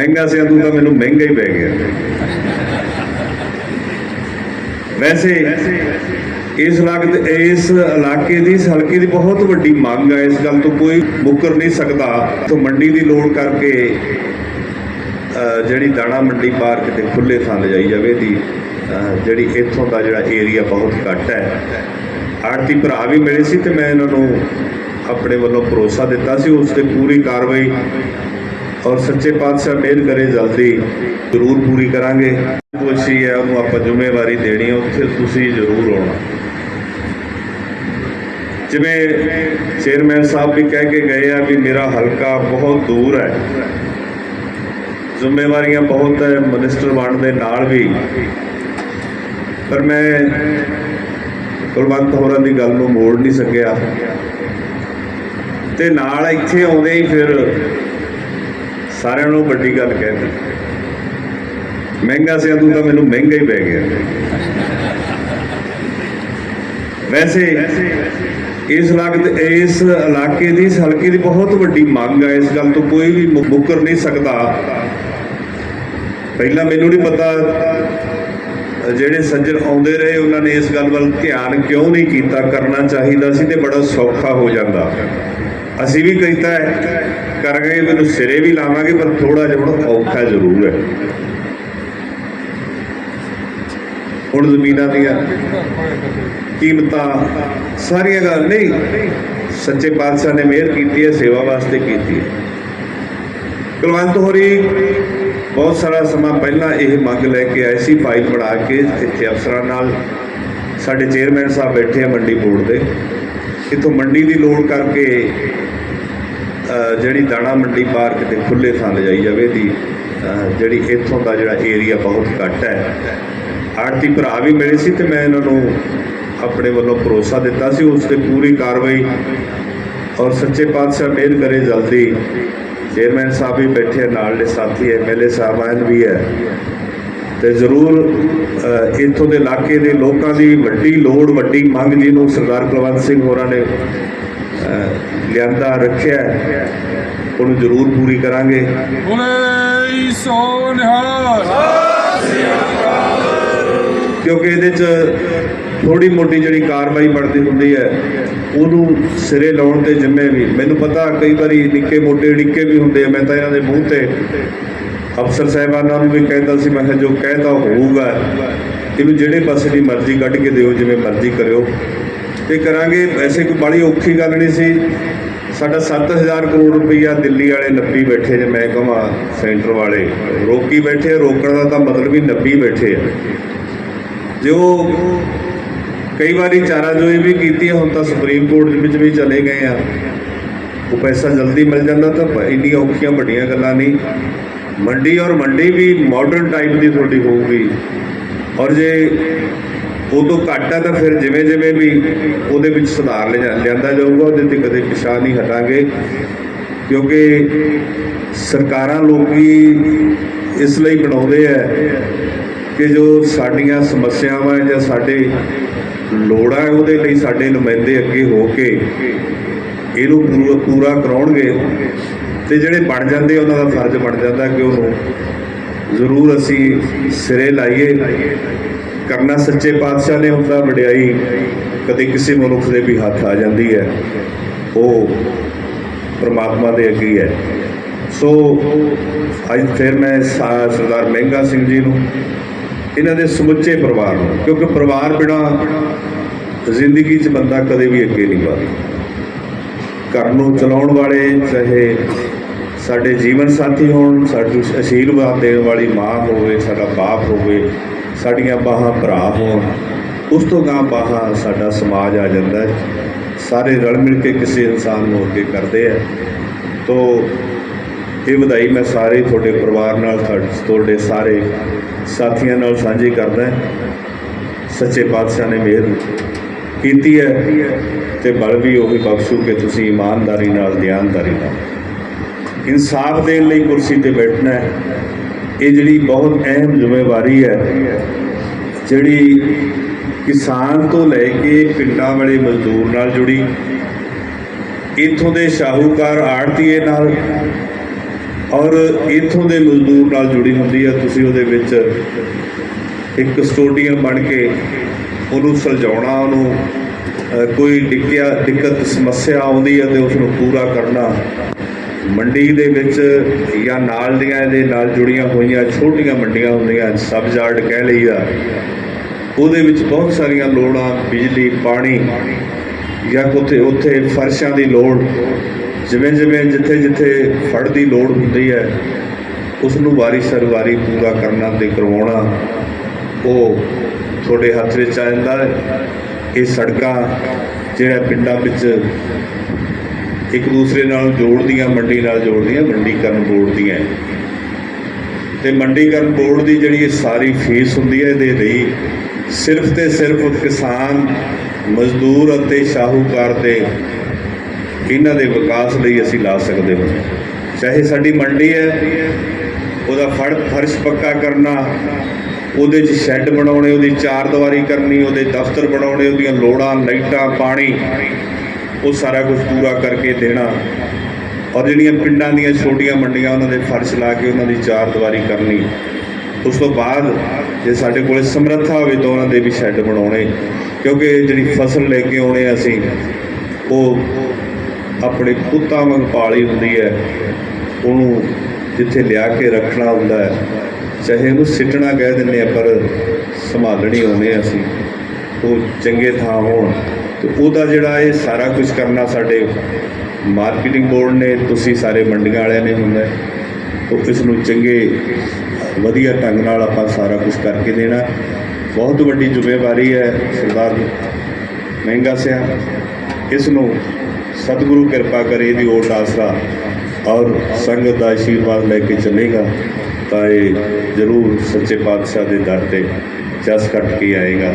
ਮਹਿੰਗਾ ਸੀ ਤੂੰ ਤਾਂ ਮੈਨੂੰ ਮਹਿੰਗਾ ਹੀ ਪੈ ਗਿਆ। ਵੈਸੇ, ਇਸ ਇਲਾਕੇ ਇਸ ਇਲਾਕੇ ਦੀ, ਇਸ ਹਲਕੇ ਦੀ ਬਹੁਤ ਵੱਡੀ ਮੰਗ ਹੈ ਇਸ ਗੱਲ ਤੋਂ ਕੋਈ ਮੁੱਕਰ ਨਹੀਂ ਸਕਦਾ। ਤੋਂ ਮੰਡੀ ਦੀ ਲੋੜ ਕਰਕੇ ਜਿਹੜੀ ਦਾਣਾ ਮੰਡੀ ਪਾਰਕ ਤੇ ਖੁੱਲੇ ਥਾਂ ਲਿਜਾਈ ਜਾਵੇ ਦੀ ਜਿਹੜੀ ਇੱਥੋਂ ਦਾ ਜਿਹੜਾ ਏਰੀਆ ਬਹੁਤ ਘੱਟ ਹੈ। ਆੜਤੀ ਭਰਾ ਵੀ ਮਿਲੇ ਸੀ ਤੇ ਮੈਂ ਇਹਨਾਂ ਨੂੰ ਆਪਣੇ ਵੱਲੋਂ ਭਰੋਸਾ ਦਿੱਤਾ ਸੀ। ਉਸ ਤੇ ਪੂਰੀ ਕਾਰਵਾਈ ਔਰ ਸੱਚੇ ਪਾਤਸ਼ਾਹ ਮਿਹਰ ਕਰੇ, ਜਲਦੀ ਜ਼ਰੂਰ ਪੂਰੀ ਕਰਾਂਗੇ। ਕੋਸ਼ਿਸ਼ ਹੈ, ਉਹਨੂੰ ਆਪਾਂ ਜ਼ਿੰਮੇਵਾਰੀ ਦੇਣੀ ਹੈ, ਉੱਥੇ ਤੁਸੀਂ ਜ਼ਰੂਰ ਆਉਣਾ। ਜਿਵੇਂ ਚੇਅਰਮੈਨ ਸਾਹਿਬ ਵੀ ਕਹਿ ਕੇ ਗਏ ਆ ਵੀ ਮੇਰਾ ਹਲਕਾ ਬਹੁਤ ਦੂਰ ਹੈ। ਜ਼ਿੰਮੇਵਾਰੀਆਂ ਬਹੁਤ ਹੈ, ਮਿਨਿਸਟਰ ਬਣ ਦੇ ਨਾਲ ਵੀ। ਪਰ ਮੈਂ ਕੁਲਵੰਤ ਹੋਰਾਂ ਦੀ ਗੱਲ ਨੂੰ ਮੋੜ ਨਹੀਂ ਸਕਿਆ। ਤੇ ਨਾਲ ਇੱਥੇ ਆਉਂਦੇ ਹੀ ਫਿਰ ਸਾਰਿਆਂ ਨੂੰ ਵੱਡੀ ਗੱਲ ਕਹਿ ਮਹਿੰਗਾ ਸਿਆ ਤੂੰ ਤਾਂ ਮੈਨੂੰ ਮਹਿੰਗਾ ਹੀ ਪੈ ਗਿਆ। ਵੈਸੇ ਇਸ ਇਲਾਕੇ ਇਸ ਇਲਾਕੇ ਦੀ ਹਲਕੇ ਦੀ ਬਹੁਤ ਵੱਡੀ ਮੰਗ ਹੈ ਇਸ ਗੱਲ ਤੋਂ ਕੋਈ ਵੀ ਮੁ- ਮੁੱਕਰ ਨਹੀਂ ਸਕਦਾ। ਪਹਿਲਾਂ ਮੈਨੂੰ ਨਹੀਂ ਪਤਾ ਜਿਹੜੇ ਸੱਜਣ ਆਉਂਦੇ ਰਹੇ, ਉਹਨਾਂ ਨੇ ਇਸ ਗੱਲ ਵੱਲ ਧਿਆਨ ਕਿਉਂ ਨਹੀਂ ਕੀਤਾ, ਕਰਨਾ ਚਾਹੀਦਾ ਸੀ ਤੇ ਬੜਾ ਸੌਖਾ ਹੋ ਜਾਂਦਾ। ਅਸੀਂ ਵੀ ਕੀਤਾ ਹੈ ਕਰ ਗਏ, ਮੈਨੂੰ ਸਿਰੇ ਵੀ ਲਾਵਾਂਗੇ, ਪਰ ਥੋੜਾ ਜਿਹਾ ਹੁਣ ਔਖਾ ਜ਼ਰੂਰ ਹੈ। ਹੁਣ ਜ਼ਮੀਨਾਂ ਦੀਆਂ ਕੀਮਤਾਂ ਸਾਰੀਆਂ ਗੱਲ ਨਹੀਂ, ਸੱਚੇ ਪਾਤਸ਼ਾਹ ਨੇ ਮਿਹਰ ਕੀਤੀ ਹੈ, ਸੇਵਾ ਵਾਸਤੇ ਕੀਤੀ ਹੈ। ਕੁਲਵੰਤ ਹੋਰੀ, ਬਹੁਤ ਸਾਰਾ ਸਮਾਂ ਪਹਿਲਾਂ ਇਹ ਮੰਗ ਲੈ ਕੇ ਆਏ ਸੀ ਫਾਈਲ ਬਣਾ ਕੇ ਇੱਥੇ ਅਫਸਰਾਂ ਨਾਲ। ਸਾਡੇ ਚੇਅਰਮੈਨ ਸਾਹਿਬ ਬੈਠੇ ਆ ਮੰਡੀ ਬੋਰਡ ਦੇ। ਇੱਥੋਂ ਮੰਡੀ ਦੀ ਲੋੜ ਕਰਕੇ ਜਿਹੜੀ ਦਾਣਾ ਮੰਡੀ ਪਾਰਕ ਤੇ ਖੁੱਲੇ ਥਾਂ ਲਿਜਾਈ ਜਾਵੇ ਦੀ ਜਿਹੜੀ ਇੱਥੋਂ ਦਾ ਜਿਹੜਾ ਏਰੀਆ ਬਹੁਤ ਘੱਟ ਹੈ। ਆੜਤੀ ਭਰਾ ਵੀ ਮਿਲੇ ਸੀ ਤੇ ਮੈਂ ਇਹਨਾਂ ਨੂੰ ਆਪਣੇ ਵੱਲੋਂ ਭਰੋਸਾ ਦਿੱਤਾ ਸੀ। ਉਸ ਤੇ ਪੂਰੀ ਕਾਰਵਾਈ ਔਰ ਸੱਚੇ ਪਾਤਸ਼ਾਹ ਮਿਹਰ ਕਰੇ ਜਲਦੀ। ਚੇਅਰਮੈਨ ਸਾਹਿਬ ਵੀ ਬੈਠੇ ਆ, ਨਾਲ ਦੇ ਸਾਥੀ ਐਮਐਲਏ ਸਾਹਿਬਾਨ ਵੀ ਹੈ। ਤੇ ਜ਼ਰੂਰ ਅ, ਇੱਥੋਂ ਦੇ ਇਲਾਕੇ ਦੇ ਲੋਕਾਂ ਦੀ ਵੱਡੀ ਲੋੜ ਵੱਡੀ ਮੰਗ ਜਿਹਨੂੰ ਸਰਦਾਰ ਕੁਲਵੰਤ ਸਿੰਘ ਹੋਰਾਂ ਨੇ ਲਿਆਂਦਾ ਰੱਖਿਆ ਉਹਨੂੰ ਜ਼ਰੂਰ ਪੂਰੀ ਕਰਾਂਗੇ। ਬੋਲੇ ਸੋ ਨਿਹਾਲ। ਕਿਉਂਕਿ ਇਹਦੇ 'ਚ ਥੋੜੀ ਮੋਟੀ ਜਿਹੜੀ ਕਾਰਵਾਈ ਬਣਦੀ ਹੁੰਦੀ ਹੈ ਉਹਨੂੰ ਸਿਰੇ ਲਾਉਣ ਦੇ ਜਿੰਮੇ ਵੀ। ਮੈਨੂੰ ਪਤਾ ਕਈ ਵਾਰੀ ਨਿੱਕੇ ਮੋਟੇ ਡਿੱਕੇ ਵੀ ਹੁੰਦੇ ਆ ਮੈਂ ਤਾਂ ਇਹਨਾਂ ਦੇ ਮੂੰਹ ਤੇ ਅਫਸਰ ਸਾਹਿਬਾਨਾਂ ਨੂੰ ਵੀ ਕਹਿੰਦਾ ਸੀ ਮੈਂ ਕਿਹਾ ਜੋ ਕਹਿੰਦਾ ਹੋਊਗਾ। ਇਹਨੂੰ ਜਿਹੜੇ ਪਾਸੇ ਦੀ ਮਰਜ਼ੀ ਕੱਢ ਕੇ ਦਿਓ ਜਿਵੇਂ ਮਰਜ਼ੀ ਕਰਿਓ। ਤੇ ਕਰਾਂਗੇ ਵੈਸੇ ਕੋਈ ਬੜੀ ਔਖੀ ਗੱਲ ਨਹੀਂ ਸੀ। ਸਾਡਾ 7000 ਕਰੋੜ ਰੁਪਈਆ ਦਿੱਲੀ ਵਾਲੇ ਨੱਪੀ ਬੈਠੇ ਜੇ ਮੈਂ ਕਹਾਂ ਸੈਂਟਰ ਵਾਲੇ। ਰੋਕੀ ਬੈਠੇ ਰੋਕਣ ਦਾ ਤਾਂ ਮਤਲਬ ਹੀ ਨੱਪੀ ਬੈਠੇ ਆ। ਜੋ ਕਈ ਵਾਰੀ ਚਾਰਾ ਜੋਈ ਵੀ ਕੀਤੀ ਹੁਣ ਤਾਂ ਸੁਪਰੀਮ ਕੋਰਟ ਦੇ ਵਿੱਚ ਵੀ ਚਲੇ ਗਏ ਆ। ਉਹ ਪੈਸਾ ਜਲਦੀ ਮਿਲ ਜਾਂਦਾ ਤਾਂ ਪ- ਇੰਨੀਆਂ ਔਖੀਆਂ ਵੱਡੀਆਂ ਗੱਲਾਂ ਨਹੀਂ। ਮੰਡੀ ਔਰ ਮੰਡੀ ਵੀ ਮਾਡਰਨ ਟਾਈਪ ਦੀ ਤੁਹਾਡੀ ਹੋਊਗੀ। ਔਰ ਜੇ ਉਹ ਤੋਂ ਘੱਟ ਹੈ ਤਾਂ ਫਿਰ ਜਿਵੇਂ ਜਿਵੇਂ ਵੀ ਉਹਦੇ ਵਿੱਚ ਸੁਧਾਰ ਲਿਆ- ਲਿਆਂਦਾ ਜਾਊਗਾ ਉਹਦੇ ਤੇ ਕਦੇ ਪਿਛਾ ਨਹੀਂ ਹਟਾਂਗੇ। ਕਿਉਂਕਿ ਸਰਕਾਰਾਂ ਲੋਕੀ ਇਸ ਲਈ ਬਣਾਉਂਦੇ ਆ ਕਿ ਜੋ ਸਾਡੀਆਂ ਸਮੱਸਿਆਵਾਂ ਜਾਂ ਸਾਡੇ ਲੋੜਾਂ ਹੈ, ਉਹਦੇ ਲਈ ਸਾਡੇ ਨੁਮਾਇੰਦੇ ਅੱਗੇ ਹੋ ਕੇ ਇਹਨੂੰ ਪੂਰਾ ਪੂਰਾ ਕਰਾਉਣਗੇ। ਤੇ ਜਿਹੜੇ ਬਣ ਜਾਂਦੇ ਉਹਨਾਂ ਦਾ ਫਰਜ਼ ਬਣ ਜਾਂਦਾ ਕਿ ਉਹਨੂੰ ਜ਼ਰੂਰ ਅਸੀਂ ਸਿਰੇ ਲਾਈਏ। ਕਰਨਾ ਸੱਚੇ ਪਾਤਸ਼ਾਹ ਨੇ ਹੁੰਦਾ, ਵਡਿਆਈ ਕਦੇ ਕਿਸੇ ਮਨੁੱਖ ਦੇ ਵੀ ਹੱਥ ਆ ਜਾਂਦੀ ਹੈ। ਉਹ ਪ੍ਰਮਾਤਮਾ ਦੇ ਅੱਗੇ ਹੈ ਸੋ ਅੱਜ ਫਿਰ ਮੈਂ ਸਾ- ਸਰਦਾਰ ਮਹਿੰਗਾ ਸਿੰਘ ਜੀ ਨੂੰ, ਇਹਨਾਂ ਦੇ ਸਮੁੱਚੇ ਪਰਿਵਾਰ ਨੂੰ, ਕਿਉਂਕਿ ਪਰਿਵਾਰ ਬਿਨਾ ਜ਼ਿੰਦਗੀ 'ਚ ਬੰਦਾ ਕਦੇ ਵੀ ਅੱਗੇ ਨਹੀਂ ਵਧਦਾ। ਘਰ ਨੂੰ ਚਲਾਉਣ ਵਾਲੇ, ਚਾਹੇ ਸਾਡੇ ਜੀਵਨ ਸਾਥੀ ਹੋਣ, ਸਾਡੇ ਅਸ਼ੀਰਵਾਦ ਦੇਣ ਵਾਲੀ ਮਾਂ ਹੋਵੇ, ਸਾਡਾ ਬਾਪ ਹੋਵੇ ਸਾਡੀਆਂ ਬਾਹਾਂ ਭਰਾ ਹੋਣ, ਉਸ ਤੋਂ ਗਾਂ ਬਾਹਾਂ ਸਾਡਾ ਸਮਾਜ ਆ ਜਾਂਦਾ ਹੈ। ਸਾਰੇ ਰਲ ਮਿਲ ਕੇ ਕਿਸੇ ਇਨਸਾਨ ਨੂੰ ਅੱਗੇ ਕਰਦੇ ਆ। ਤੋ ਇਹ ਵਧਾਈ ਮੈਂ ਸਾਰੇ ਤੁਹਾਡੇ ਪਰਿਵਾਰ ਨਾਲ, ਤੁਹਾਡੇ- ਸਾਰੇ ਸਾਥੀਆਂ ਨਾਲ ਸਾਂਝੀ ਕਰਦਾ ਸੱਚੇ ਪਾਤਸ਼ਾਹ ਨੇ ਮਿਹਰ ਕੀਤੀ ਹੈ ਤੇ ਬਲ ਵੀ ਉਹੀ ਬਖਸ਼ੂ ਕਿ ਤੁਸੀਂ ਇਮਾਨਦਾਰੀ ਨਾਲ ਧਿਆਨਦਾਰੀ ਨਾਲ। ਇਨਸਾਫ ਦੇਣ ਲਈ ਕੁਰਸੀ ਤੇ ਬੈਠਣਾ ਹੈ। ਇਹ ਜਿਹੜੀ ਬਹੁਤ ਅਹਿਮ ਜ਼ਿੰਮੇਵਾਰੀ ਹੈ, ਜਿਹੜੀ ਕਿਸਾਨ ਤੋਂ ਲੈ ਕੇ ਪਿੰਡਾਂ ਵਾਲੇ ਮਜ਼ਦੂਰ ਨਾਲ ਜੁੜੀ, ਇੱਥੋਂ ਦੇ ਸ਼ਾਹੂਕਾਰ ਆੜਤੀਏ ਨਾਲ ਔਰ ਇਥੋਂ ਦੇ ਮਜ਼ਦੂਰ ਨਾਲ ਜੁੜੀ ਹੁੰਦੀ ਹੈ, ਤੁਸੀਂ ਉਹਦੇ ਵਿੱਚ ਇੱਕ ਕਸਟੋਡੀਅਨ ਬਣ ਕੇ ਉਹਨੂੰ ਸੁਲਝਾਉਣਾ, ਉਹਨੂੰ ਕੋਈ ਡਿੱਕਿਆ, ਦਿੱਕਤ, ਸਮੱਸਿਆ ਆਉਂਦੀ ਹੈ ਤੇ ਉਸ ਨੂੰ ਪੂਰਾ ਕਰਨਾ। ਮੰਡੀ ਦੇ ਵਿੱਚ ਜਾਂ ਨਾਲ ਦੀਆਂ ਦੇ ਨਾਲ ਜੁੜੀਆਂ ਹੋਈਆਂ ਛੋਟੀਆਂ ਮੰਡੀਆਂ ਹੁੰਦੀਆਂ, ਸਬ ਯਾਰਡ ਕਹਿ ਲਈਦਾ। ਉਹਦੇ ਵਿੱਚ ਬਹੁਤ ਸਾਰੀਆਂ ਲੋੜਾਂ, ਬਿਜਲੀ, ਪਾਣੀ ਜਾਂ ਉੱਥੇ ਉੱਥੇ ਫਰਸ਼ਾਂ ਦੀ ਲੋੜ। ਜਿਵੇਂ ਜਿਵੇਂ, ਜਿੱਥੇ ਜਿੱਥੇ ਫੜ ਦੀ ਲੋੜ ਹੁੰਦੀ ਹੈ ਉਸ ਨੂੰ ਵਾਰੀ ਸਰ ਵਾਰੀ ਪੂਰਾ ਕਰਨਾ ਤੇ ਕਰਵਾਉਣਾ, ਉਹ ਤੁਹਾਡੇ ਹੱਥ ਵਿੱਚ ਆ ਜਾਂਦਾ ਇਹ ਸੜਕਾਂ, ਜਿਹੜਾ ਪਿੰਡਾਂ ਵਿੱਚ ਇੱਕ ਦੂਸਰੇ ਨਾਲ ਜੋੜਦੀਆਂ, ਮੰਡੀ ਨਾਲ ਜੋੜਦੀਆਂ ਮੰਡੀਕਰਨ ਬੋਰਡ ਦੀਆਂ ਹੈ। ਤੇ ਮੰਡੀਕਰਨ ਬੋਰਡ ਦੀ ਜਿਹੜੀ ਇਹ ਸਾਰੀ ਫੀਸ ਹੁੰਦੀ ਹੈ, ਇਹਦੇ ਲਈ ਸਿਰਫ ਤੇ ਸਿਰਫ ਕਿਸਾਨ, ਮਜ਼ਦੂਰ ਅਤੇ ਸ਼ਾਹੂਕਾਰ ਦੇ ਇਹਨਾਂ ਦੇ ਵਿਕਾਸ ਲਈ ਅਸੀਂ ਲਾ ਸਕਦੇ ਹਾਂ ਚਾਹੇ ਸਾਡੀ ਮੰਡੀ ਹੈ, ਉਹਦਾ ਫੜ ਫਰਸ਼ ਪੱਕਾ ਕਰਨਾ, ਉਹਦੇ 'ਚ ਸ਼ੈੱਡ ਬਣਾਉਣੇ, ਉਹਦੀ ਚਾਰ ਦੀਵਾਰੀ ਕਰਨੀ, ਉਹਦੇ ਦਫ਼ਤਰ ਬਣਾਉਣੇ, ਉਹਦੀਆਂ ਲੋੜਾਂ, ਲਾਈਟਾਂ, ਪਾਣੀ ਉਹ ਸਾਰਾ ਕੁਝ ਪੂਰਾ ਕਰਕੇ ਦੇਣਾ। ਔਰ ਜਿਹੜੀਆਂ ਪਿੰਡਾਂ ਦੀਆਂ ਛੋਟੀਆਂ ਮੰਡੀਆਂ ਉਹਨਾਂ ਦੇ ਫਰਸ਼ ਲਾ ਕੇ ਉਹਨਾਂ ਦੀ ਚਾਰ ਦੀਵਾਰੀ ਕਰਨੀ। ਉਸ ਤੋਂ ਬਾਅਦ ਜੇ ਸਾਡੇ ਕੋਲੇ ਸਮਰੱਥਾ ਹੋਵੇ ਤਾਂ ਉਹਨਾਂ ਦੇ ਵੀ ਸ਼ੈੱਡ ਬਣਾਉਣੇ। ਕਿਉਂਕਿ ਜਿਹੜੀ ਫਸਲ ਲੈ ਕੇ ਆਉਣੇ ਅਸੀਂ, ਉਹ ਆਪਣੇ ਪੁੱਤਾਂ ਵਾਂਗ ਪਾਲੀ ਹੁੰਦੀ ਹੈ। ਉਹਨੂੰ ਜਿੱਥੇ ਲਿਆ ਕੇ ਰੱਖਣਾ ਹੁੰਦਾ ਹੈ, ਚਾਹੇ ਉਹਨੂੰ ਸਿੱਟਣਾ ਕਹਿ ਦਿੰਦੇ ਆ, ਪਰ ਸੰਭਾਲਣੀ ਆਉਂਦੇ ਆ ਅਸੀਂ। ਉਹ ਚੰਗੇ ਥਾਂ ਹੋਣ। ਤੇ ਉਹਦਾ ਜਿਹੜਾ ਇਹ ਸਾਰਾ ਕੁਝ ਕਰਨਾ ਸਾਡੇ ਮਾਰਕੀਟਿੰਗ ਬੋਰਡ ਨੇ, ਤੁਸੀਂ ਸਾਰੇ ਮੰਡੀਆਂ ਵਾਲਿਆਂ ਨੇ ਹੁੰਦਾ ਹੈ। ਤਾਂ ਇਸ ਨੂੰ ਚੰਗੇ, ਵਧੀਆ ਢੰਗ ਨਾਲ ਆਪਾਂ ਸਾਰਾ ਕੁਝ ਕਰਕੇ ਦੇਣਾ। ਬਹੁਤ ਵੱਡੀ ਜ਼ਿੰਮੇਵਾਰੀ ਹੈ ਸਰਦਾਰ ਮਹਿੰਗਾ ਸਿਆ। ਇਸ ਨੂੰ ਸਤਿਗੁਰੂ ਕਿਰਪਾ ਕਰੇ, ਇਹਦੀ ਓਟ ਆਸਰਾ ਔਰ ਸੰਗਤ ਦਾ ਆਸ਼ੀਰਵਾਦ ਲੈ ਕੇ ਚੱਲੇਗਾ, ਤਾਂ ਇਹ ਜ਼ਰੂਰ ਸੱਚੇ ਪਾਤਸ਼ਾਹ ਦੇ ਦਰ ਤੇ ਜਸ ਕੱਟ ਕੇ ਆਏਗਾ।